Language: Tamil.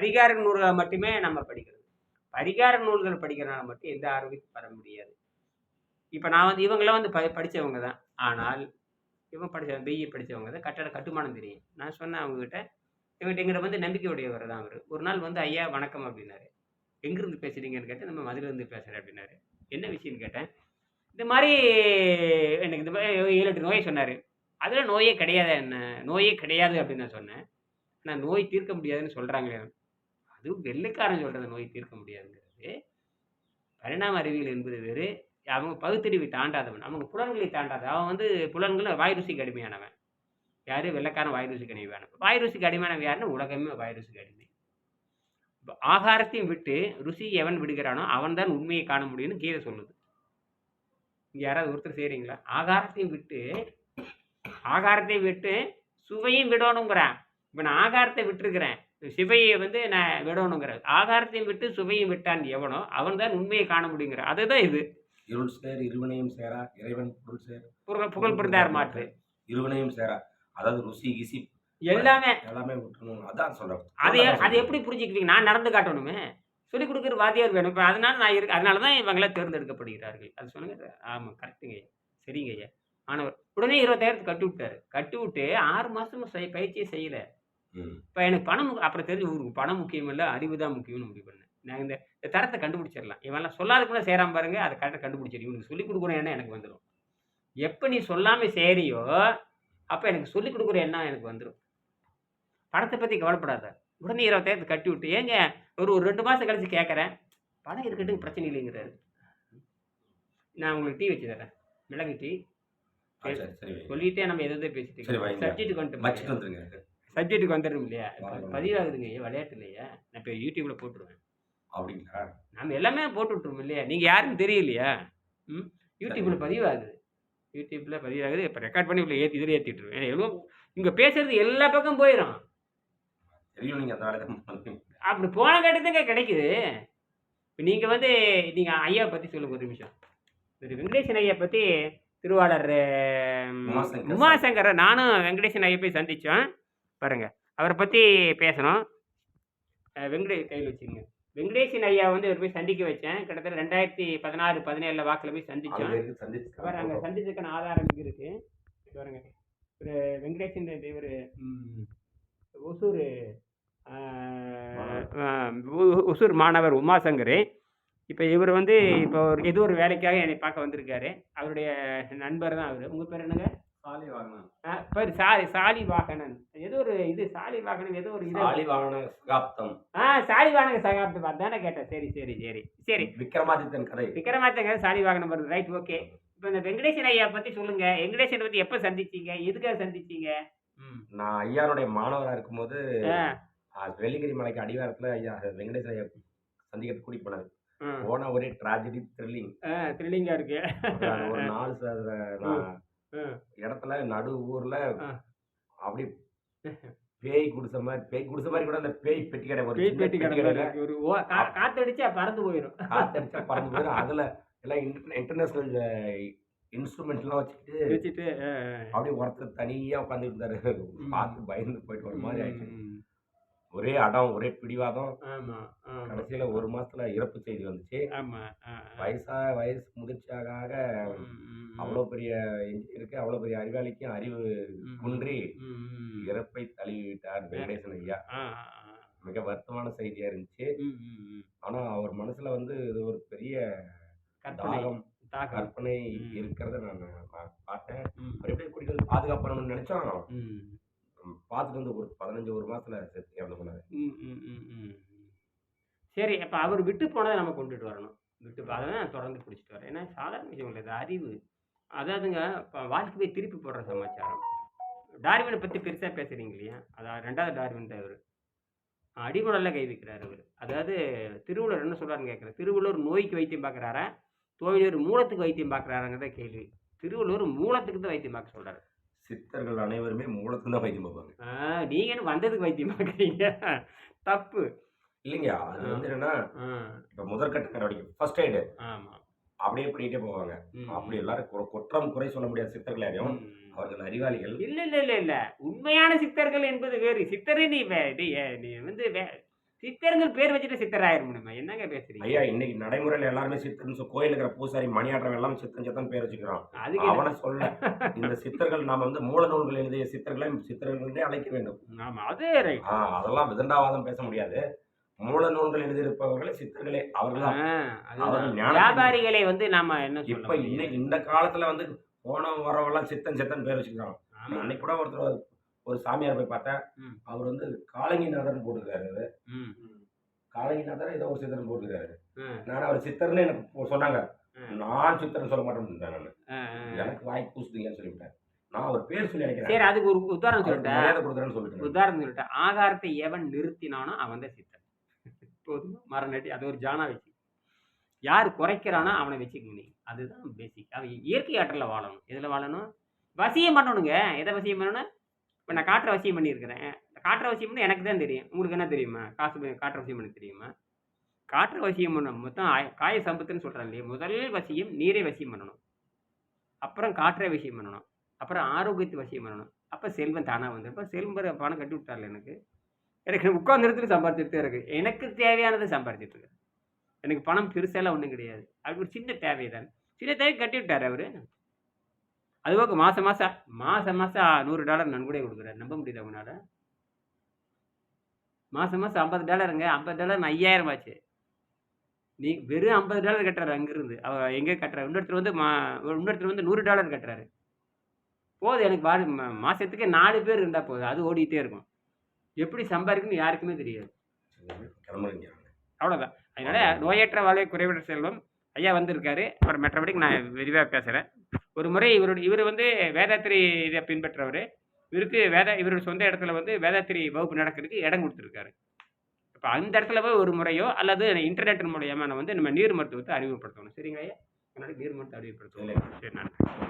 பரிகார நூல்களை மட்டுமே நம்ம படிக்கிறது பரிகார நூல்கள் படிக்கிறனால மட்டும் எந்த ஆரோக்கியத்தையும் பெற முடியாது. இப்போ நான் வந்து இவங்களாம் வந்து ப படித்தவங்க தான். ஆனால் இவன் படித்த பிஇ படித்தவங்க தான். கட்டட கட்டுமானம் தெரியும். நான் சொன்னேன் அவங்ககிட்ட இவங்ககிட்ட எங்கிட்ட வந்து நம்பிக்கையுடையவர் தான் அவர். ஒரு நாள் வந்து ஐயா வணக்கம் அப்படின்னாரு. எங்கேருந்து பேசுறீங்கன்னு கேட்டேன். நம்ம மதுரையிலேருந்து பேசுகிறேன் அப்படின்னாரு. என்ன விஷயம்னு கேட்டேன்? இந்த மாதிரி எனக்கு இந்த மாதிரி ஏழு எட்டு நோயை சொன்னார். அதில் நோயே கிடையாது என்ன? நோயே கிடையாது அப்படின்னு நான் சொன்னேன். நான் நோய் தீர்க்க முடியாதுன்னு சொல்கிறாங்களே அதுவும் வெள்ளைக்காரன் சொல்கிறத நோய் தீர்க்க முடியாதுங்கிறது பரிணாம அறிவியல் என்பது வேறு. அவங்க பகுத்தறிவை தாண்டாதவன். அவங்க புலன்களை தாண்டாத. அவன் வந்து புலன்களை வாய் ருசிக்கு அடிமையானவன். யார்? வெள்ளைக்காரன் வாய் ருசிக்கு அடிமையானவன். வாய் ருசிக்கு அடிமையானவன் யாருன்னா உலகமே வாய் ருசிக்கு அடிமை. ஆகாரத்தையும் விட்டு ருசி எவன் விடுகிறானோ அவன் தான் உண்மையை காண முடியும்னு கீதை சொல்லுது. இங்கே யாராவது ஒருத்தர் செய்கிறீங்களா ஆகாரத்தையும் விட்டு ஆகாரத்தை விட்டு சுவையும் விடணுங்கிறான். இப்போ நான் ஆகாரத்தை விட்டுருக்கிறேன். சிவையை வந்து நான் விடணுங்கிறேன் ஆகாரத்தையும் விட்டு சுவையும் விட்டான் எவனோ அவன் தான் உண்மையை காண முடியுங்கிற அதுதான் இது. இருள் சேர் இருவினையும் சேரா இறைவன் பொருள் சேர். புகழ் பிறந்தார் மாற்று. இருவினையும் சேரா. அதாவது ருசி கிசி எல்லாமே. எல்லாமே விட்டுணும் அதான் சொல்றேன். அது அது எப்படி புரிஞ்சுக்குவீங்க? நான் நடந்து காட்டணுமே. சொல்லிக் கொடுக்குற வாத்தியார் வேணும். இப்போ அதனால நான் இருக்கு அதனால தான் இவங்களாம் தேர்ந்தெடுக்கப்படுகிறார்கள். அது சொல்லுங்க. ஆமாம் கரெக்டுங்க ஐயா. சரிங்க ஐயா. மாணவர் உடனே இருபத்தாயிரத்துக்கு கட்டி விட்டாரு. கட்டி விட்டு ஆறு மாதமும் செய் பயிற்சியே செய்யலை. இப்போ எனக்கு பணம் அப்புறம் தெரிஞ்சு ஊருக்கு பணம் முக்கியம் இல்லை அறிவு தான் முக்கியம்னு முடிவு பண்ணேன். நான் இந்த தரத்தை கண்டுபிடிச்சிடலாம் இவன்லாம் சொல்லாத கூட சேராம பாருங்க அதை கரெக்டாக கண்டுபிடிச்சிரு. இவனுக்கு சொல்லிக் கொடுக்குற எண்ணம் எனக்கு வந்துடும் எப்போ நீ சொல்லாமல் சேரியோ அப்போ எனக்கு சொல்லிக் கொடுக்குற எண்ணம் எனக்கு வந்துடும் பணத்தை பற்றி கவலைப்படாத. உடனே இருபத்தாயிரத்து கட்டி விட்டு ஏங்க ஒரு ஒரு ரெண்டு மாதம் கழிச்சு கேட்குறேன் பணம் இருக்கட்டும் பிரச்சனை இல்லைங்கிறாரு. நான் உங்களுக்கு டீ வச்சு தரேன். மிளகு டீ. சொல்லிட்டே நம்ம எதை எதை சரி, வைங்க. பேசிட்டு சப்ஜெக்ட்டுக்கு வச்சுட்டு வந்துட்டு வந்துருங்க சப்ஜெக்ட்டுக்கு வந்துடும் இல்லையா. பதிவாகுதுங்க ஐயா விளையாட்டு இல்லையா நான் இப்போ யூடியூப்ல போட்டுருவேன். அப்படிங்களா? நம்ம எல்லாமே போட்டு விட்டுருவோம் இல்லையா? நீங்கள் யாருன்னு தெரியலையா? ம்? யூடியூப்ல பதிவாகுது. யூடியூப்ல பதிவாகுது. இப்போ ரெக்கார்ட் பண்ணி இவ்வளோ ஏற்றி இதில் ஏற்றிட்டுருவேன் எவ்வளோ இங்கே பேசுறது எல்லா பக்கம் போயிடும். அப்படி போன கட்டத்துங்க கிடைக்குது. இப்போ நீங்கள் வந்து நீங்கள் ஐயாவை பற்றி சொல்லுங்க ஒரு நிமிஷம். திரு வெங்கடேசன் ஐயா பற்றி திருவாளர் உமாசங்கரை நானும் வெங்கடேசன் ஐயா போய் சந்தித்தோம் பாருங்க. அவரை பற்றி பேசணும். அஹ், வெங்கடே கையில் வச்சுங்க வெங்கடேசன் ஐயா வந்து இவர் போய் சந்திக்க வச்சேன். கிட்டத்தட்ட ரெண்டாயிரத்தி பதினாறு பதினேழில் வாக்கில் போய் அது சந்தித்தோம் வரைக்கும் சந்திச்சு அவர் அங்கே சந்திச்சதுக்கான ஆதாரம் இருக்கு? பாருங்க. ஒரு வெங்கடேசன் இவர் ஒசூர் ஒசூர் மாணவர் உமாசங்கர் இப்போ இவர் வந்து இப்போ ஒரு ஏதோ ஒரு வேலைக்காக என்னை பார்க்க வந்திருக்காரு. அவருடைய நண்பர் தான் அவர். உங்கள் பேர் என்னங்க? சாலி வாகனம் ஆ, பேர் சாலி சாலி வாகனன் ஒரு இது சாலி வாகனன் ஏதோ ஒரு இது. சாலி வாகன சகாப்தம். ஆ சாலி வாகன சகாப்தம். அதானே கேட்டேன். சரி சரி சரி சரி. விக்ரமாதித்தன் கதை. விக்ரமாத்தங்க சாலி வாகனம் வருது. ரைட் ஓகே இப்போ இந்த வெங்கடேசன் ஐயா பற்றி சொல்லுங்க. வெங்கடேசன் பற்றி எப்போ சந்திச்சீங்க? எதுக்காக சந்திச்சீங்க? நான் ஐயாருடைய மாணவரா இருக்கும்போது வெள்ளிங்கிரி மலைக்கு அடிவாரத்துல ஐயா வெங்கடேச ஐயா சந்திக்கிறது கூட்டிட்டு போனாரு. ம். போனா ஒரே ட்ராஜடி த்ரில்லிங் ஆ த்ரில்லிங்காக இருக்கு. ஒரு நாலு. இடத்துல நடு ஊர்ல. அப்படி பேய் குடிச மாதிரி பேய் குடிச மாதிரி கூட அந்த பேய் பெட்டி கடை ஒரு பேய் பெட்டி கடையில ஒரு காத்தடிச்சா பறந்து போயிடும் காத்தடிச்சா பறந்து போயிடும் அதுல எல்லாம் இன்டர்நேஷனல் இன்ஸ்ட்ருமெண்ட்லாம் வச்சுக்கிட்டு வச்சுட்டு ஆ. அப்படியே ஒருத்தர் தனியா உட்காந்துட்டு இருந்தாரு. பார்த்து பயந்து போயிட்டு ஒரு மாதிரி ஆயிடுச்சு. ஒரே அடம் ஒரே பிடிவாதம் கடைசியில ஒரு மாசத்துல இறப்பு செய்தி வந்துச்சு. வயசா வயசு முதிர்ச்சியாக ஆக ம், ம், ம். அவ்வளோ பெரிய இன்ஜினியருக்கு அவ்வளோ பெரிய அறிவாளிக்கும் அறிவு குன்றி. இறப்பை தழுவிட்டார் வெங்கடேசன் ஐயா. மிக வருத்தமான செய்தியா இருந்துச்சு. ஆனா அவர் மனசுல வந்து இது ஒரு பெரிய தாகம் கற்பனை. இருக்கிறத நான் நான் பார்த்தேன் எப்படி குடிக்கிறது பாதுகாப்பு நினைச்சோம். பார்த்துட்டு வந்து ஒரு பதினஞ்சு ஒரு மாசத்துல செத்து இறந்து போனாரு. ம், ம், ம், ம். சரி அப்போ அவர் விட்டு போனதை நம்ம கொண்டுட்டு வரணும். விட்டு போ- அதை நான் தொடர்ந்து பிடிச்சிட்டு வரேன். ஏன்னா சாதாரண விஷயம் இல்லை அறிவு. அதாவதுங்க இப்போ வாழ்க்கையை திருப்பி போடுற சமாச்சாரம். டார்வினை பற்றி பெருசாக பேசுகிறீங்க இல்லையா? அதான் ரெண்டாவது டார்வின் தான் அவர் அடிமடலில் கை வைக்கிறார் அவர் அதாவது திருவள்ளுவர் என்ன சொல்கிறாருன்னு கேட்குறேன் திருவள்ளுவர் நோய்க்கு வைத்தியம் பார்க்குறாரா தோழியர் மூலத்துக்கு வைத்தியம் பார்க்குறாருங்கிறத கேள்வி. திருவள்ளுவர் மூலத்துக்கு தான் வைத்தியம் பார்க்க சொல்கிறாரு சித்தர்கள் அனைவருமே மூலத்துல தான் வைத்தியம் பார்ப்பாங்க. நீங்கள் என்ன வந்ததுக்கு வைத்தியம் பார்க்குறீங்க? தப்பு. இல்லைங்க அது வந்து என்னன்னா இப்ப முதற்கட்ட நடவடிக்கை ஃபர்ஸ்ட் எய்டு அப்படியே பண்ணிட்டே போவாங்க. அப்படி எல்லாரும் குற- குற்றம் குறை சொல்ல முடியாத சித்தர்கள் யாரையும் அவர்கள் அறிவாளிகள் இல்ல இல்ல இல்ல இல்ல. உண்மையான சித்தர்கள் என்பது வேறு. சித்தரே நீ நீ வந்து சித்தருங்கள் பேர் வச்சுட்டு சித்தர் ஆயிர முடியுமா என்னங்க பேசுறீங்க? ஐயா இன்னைக்கு நடைமுறையில எல்லாருமே சித்தர்னு கோயில் இருக்கிற பூசாரி மணியாட்டம் எல்லாமே சித்தன் சித்தன் பேர் வச்சுக்கிறான். அதுக்கு அவனை சொல்ல இந்த சித்தர்கள் நாம வந்து மூல நூல்கள் எழுதிய சித்தர்களை சித்தர்களே அழைக்க வேண்டும். ஆமா அது அதெல்லாம் விதண்டாவாதம் பேச முடியாது. மூல நூல்கள் எழுதியிருப்பவர்களை சித்தர்களே அவர்கள் வியாபாரிகளை வந்து நாம என்ன இப்ப இன்னைக்கு இந்த காலத்துல வந்து போன வரவெல்லாம் சித்தன் சித்தன் பேர் வச்சுக்கிறான். ஆமா. அன்னைக்கு கூட ஒருத்தர் ஒரு சாமியார் போய் பார்த்தேன். அவர் வந்து காலங்கிநாதன் போட்டுருக்காரு ம், காலங்கிநாதர் ஏதோ ஒரு சித்தன் போட்டுருக்காரு. நான் அவர் சித்தர்னு எனக்கு சொன்னாங்க. நான் சித்தர்னு சொல்ல மாட்டேன் நான். எனக்கு வாய் கூசுதுங்கன்னு சொல்லிவிட்டேன். நான் அவர் பேர் சொல்லி நினைக்கிறேன் சரி அதுக்கு ஒரு உதாரணம் சொல்லிட்டேன். சொல்லிட்டேன். உதாரணம் சொல்லிட்டேன். ஆகாரத்தை எவன் நிறுத்தினானோ அவன் தான் சித்தன். போதுமா? மரம் அது ஒரு ஜானா வச்சு. யார் குறைக்கிறானோ அவனை வச்சுக்க நீ அதுதான் பேசிக் அவன் இயற்கை ஆற்றலில் வாழணும். எதில் வாழணும்? வசியம் பண்ணணுங்க. எதை வசியம் பண்ணணும்? இப்போ நான் காட்டுற வசியம் பண்ணியிருக்கிறேன். காட்டுற வசியம்னு பண்ண எனக்கு தான் தெரியும். உங்களுக்கு என்ன தெரியுமா? காசு காட்டுற காற்ற வசியம் பண்ண தெரியுமா? காற்று வசியம் பண்ண மொத்தம் ஆய- காய சம்பத்துன்னு சொல்கிறேன் இல்லையா? முதல் வசியம் நீரை வசியம் பண்ணணும். அப்புறம் காற்றை வசியம் பண்ணணும். அப்புறம் ஆரோக்கியத்தை வசியம் பண்ணணும். அப்போ செல்வம் தானாக வந்து செல்வம் பணம் கட்டி விட்டார்ல எனக்கு. எனக்கு உட்காந்து இடத்துல சம்பாதிச்சுட்டு இருக்கு. எனக்கு தேவையானதை சம்பாதிச்சுட்டு இருக்கு. எனக்கு பணம் பெருசாலாம் ஒன்றும் கிடையாது. அது ஒரு சின்ன தேவை தான் சின்ன தேவை கட்டி விட்டார் அவர்? அதுபோக மாதம் மாதம் மாதம் மாதம் நூறு டாலர் நன்கொடை கொடுக்குறாரு நம்ப முடியுது அவனால் மாதம் மாதம் ஐம்பது டாலருங்க. ஐம்பது டாலர் ஐயாயிரம் ஆச்சு. நீ வெறும் ஐம்பது டாலர் கட்டுறாரு அங்கேருந்து. அவர் எங்கே கட்டுறாரு? இன்னொருத்தர் வந்து மா இன்னொருத்தர் வந்து நூறு டாலர் கட்டுறாரு. போதும் எனக்கு வாடி மா- நாலு பேர் இருந்தால் போதும் அது ஓடிக்கிட்டே இருக்கும். எப்படி சம்பாதிக்கணும்னு யாருக்குமே தெரியாது. அவ்வளோதான் அதனால நோயற்ற வாழ்வை குறைவிட செல்வம் ஐயா வந்திருக்காரு. அப்புறம் மற்றபடிக்கு நான் விரிவாக பேசுகிறேன் ஒரு முறை இவருடைய இவர் வந்து வேதாத்திரி இதை பின்பற்றவர். இவருக்கு வேத இவருடைய சொந்த இடத்துல வந்து வேதாத்திரி வகுப்பு நடக்கிறதுக்கு இடம் கொடுத்துருக்காரு. இப்போ அந்த இடத்துல போய் ஒரு முறையோ அல்லது இன்டர்நெட் மூலியமாக நான் வந்து நம்ம நீர் மருத்துவத்தை அறிமுகப்படுத்தணும். சரிங்களா ஐயா? முன்னாடி நீர் மருத்துவம் அறிமுகப்படுத்தணும். சரி நன்றி.